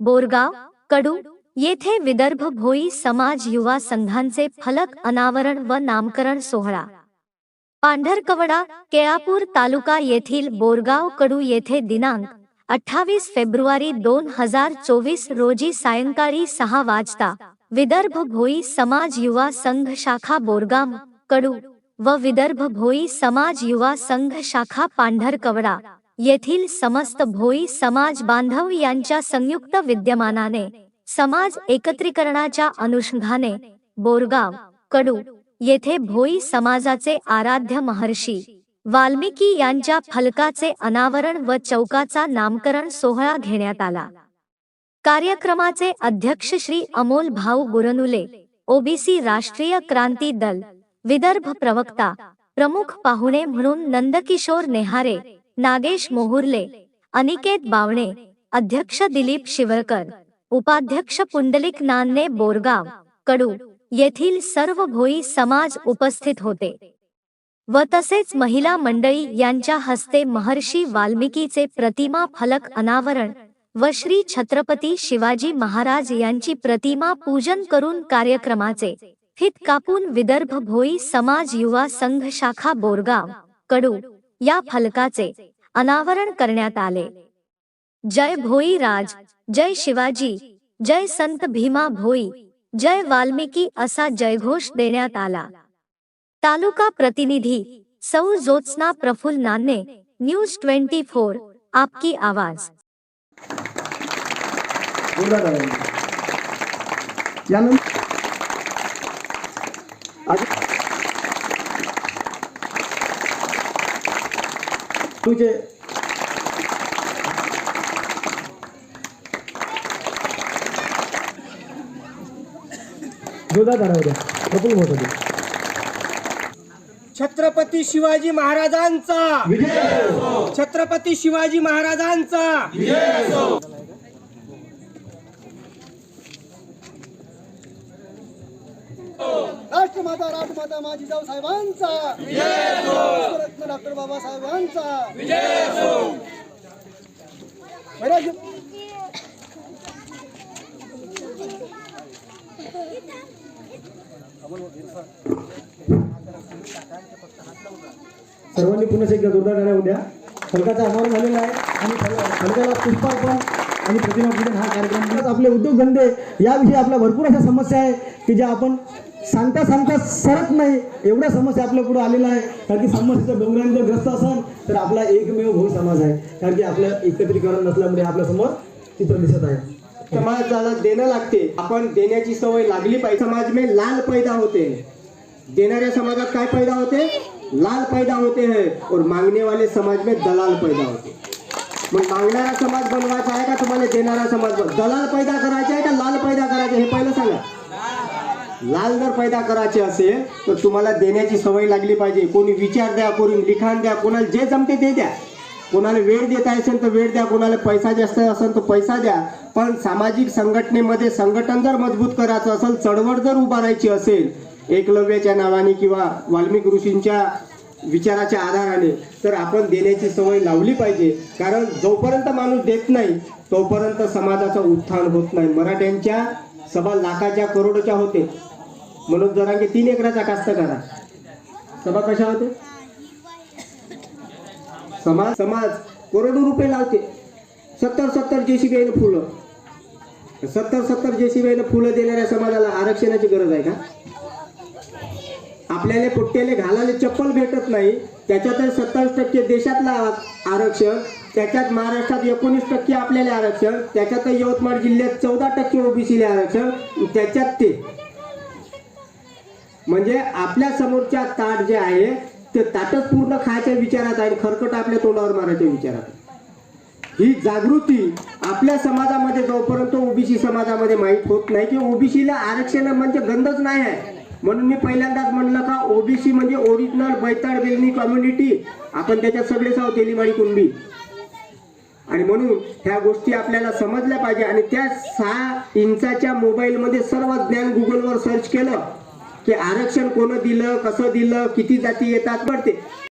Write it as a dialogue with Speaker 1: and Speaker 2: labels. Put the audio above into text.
Speaker 1: बोरगाव कडू येथे विदर्भ भोई समाज युवा संघांचे फलक अनावरण व नामकरण सोहळा. पांढरकवडा केळापूर तालुका येथील बोरगाव कडू येथे दिनांक अठ्ठावीस फेब्रुवारी दोन हजार चोवीस रोजी सायंकाळी सहा वाजता विदर्भ भोई समाज युवा संघ शाखा बोरगाम कडू व विदर्भ भोई समाज युवा संघ शाखा पांढरकवडा. येथील समस्त भोई समाज बांधव यांच्या संयुक्त विद्यमानाने समाज एकत्रीकरणाच्या अनुषंगाने बोरगाव कडू येथे भोई समाजाचे आराध्य महर्षी वाल्मिकी यांच्या फलकाचे अनावरण व चौकाचा नामकरण सोहळा घेण्यात आला. कार्यक्रमाचे अध्यक्ष श्री अमोल भाऊ गुरनुले ओबीसी राष्ट्रीय क्रांती दल विदर्भ प्रवक्ता प्रमुख पाहुणे म्हणून नंदकिशोर नेहारे नागेश मोहुर्ले अनिकेत बावणे अध्यक्ष दिलीप शिवळकर उपाध्यक्ष पुंडलिक नान्ने बोरगाव कडू येथील सर्व भोई समाज उपस्थित होते. व तसेच महिला मंडळी यांच्या हस्ते महर्षी वाल्मिकीचे प्रतिमा फलक अनावरण व श्री छत्रपती शिवाजी महाराज यांची प्रतिमा पूजन करून कार्यक्रमाचे फित कापून विदर्भ भोई समाज युवा संघ शाखा बोरगाव कडू या फलकाचे अनावरण करण्यात आले. जय भोई राज जय शिवाजी जय संत भीमा भोई जय वाल्मिकी असा जयघोष देण्यात आला. तालुका प्रतिनिधी सौ ज्योत्सना प्रफुल्ल नाने न्यूज ट्वेंटी फोर आपकी आवाज.
Speaker 2: यानंतर तुझे मोठ होते
Speaker 3: छत्रपती शिवाजी महाराजांचा. छत्रपती शिवाजी महाराजांचा.
Speaker 4: राष्ट्रमाता राजमाता माझी जाऊ साहेबांचा. रत्न डॉक्टर बाबासाहेबांचा. बरं,
Speaker 2: सर्वांनी पुन्हा एकदा जोरदार टाळ्या उद्या फलकाचा अनावरण झालेला आहे. आणि फलकाला पुष्पार्पण आणि प्रतिमा पूजन हा कार्यक्रम. आपले उद्योगधंदे याविषयी आपल्या भरपूर अशा समस्या आहे की ज्या आपण सांगता सांगता सरत नाही. एवढ्या समस्या आपल्या पुढे आलेल्या आहे कारण की समस्येचं डोंगरांचं जर ग्रस्त असेल तर आपला एकमेव भोई समाज आहे. कारण की आपलं एकत्रीकरण नसल्यामुळे आपल्यासमोर चित्र दिसत आहे.
Speaker 3: समाजाला देणं लागते. आपण देण्याची सवय लागली पाहिजे. समाज में लाल पैदा होते. देणाऱ्या समाजात काय पैदा होते? लाल पैदा होते है. और मागणे वाले समाज में दलाल पैदा होते. मग मागणारा समाज बनवायचा आहे का? तुम्हाला देणारा समाज दलाल पैदा करायचा आहे का लाल पैदा करायचे? हे पहिलं सांगा. लाल जर पैदा करायचे असेल तर तुम्हाला देण्याची सवय लागली पाहिजे. कोणी विचार द्या कोणी लिखाण द्या कोणाला जे जमते ते द्या. कोणाला वेळ देता असेल तर वेळ द्या कोणाला पैसा जास्त असेल तर पैसा द्या. पण सामाजिक संघटनेमध्ये संघटन जर मजबूत करायचं असेल चळवळ जर उभारायची असेल एकलव्याच्या नावाने किंवा वाल्मिक ऋषींच्या विचाराच्या आधाराने तर आपण देण्याची सवय लावली पाहिजे. कारण जोपर्यंत माणूस देत नाही तोपर्यंत समाजाचं उत्थान होत नाही. मराठ्यांच्या सभा लाखाच्या करोडच्या होते. म्हणून जरांगे तीन एकराचा कास्त करा सभा कशा होते? समाज समाज करोडो रुपये लावते. सत्तर सत्तर जेसीबी फुलं. सत्तर सत्तर जेसीबी फुलं देणाऱ्या समाजाला आरक्षणाची गरज आहे का? आपल्याला पोट्ट्याला घालायला चप्पल भेटत नाही. त्याच्यात सत्तावीस टक्के देशातला आरक्षण त्याच्यात महाराष्ट्रात एकोणीस टक्के आपल्याला आरक्षण त्याच्यात यवतमाळ जिल्ह्यात चौदा टक्के ओबीसीला आरक्षण त्याच्यात ते. म्हणजे आपल्या समोरच्या ताट जे आहे ते ताटच पूर्ण खायच्या विचारात आहे आणि खरकट आपल्या तोंडावर मारायच्या विचारात ही जागृती आपल्या समाजामध्ये जोपर्यंत ओबीसी समाजामध्ये माहीत होत नाही की ओबीसीला आरक्षण म्हणजे गंधच नाही आहे. म्हणून मी पहिल्यांदाच म्हणलं का ओबीसी म्हणजे ओरिजिनल बैताड बेलनी कम्युनिटी आपण त्याच्यात सगळेच आहोत तेलीमाडी कुणबी. आणि म्हणून ह्या गोष्टी आपल्याला समजल्या पाहिजे. आणि त्या सहा इंचाच्या मोबाईलमध्ये सर्व ज्ञान गुगलवर सर्च केलं की आरक्षण कोण दिलं कसं दिलं किती जाती येतात पडते